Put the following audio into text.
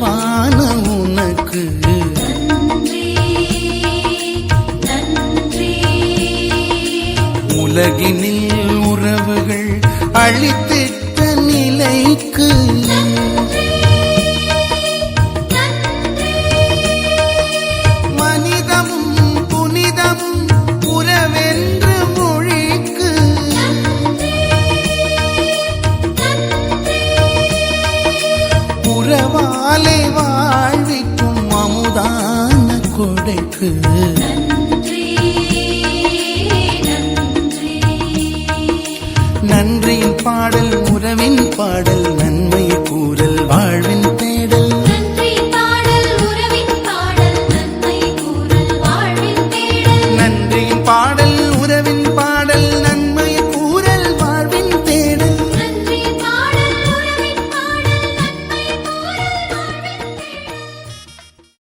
பகவான உனக்கு. உலகினில் உறவுகள் அழித்திட்ட நிலைக்கு. மனிதமும் புனிதமும் உறவென்று கொடைக்கு நன்றியின் பாடல் உறவின் பாடல்.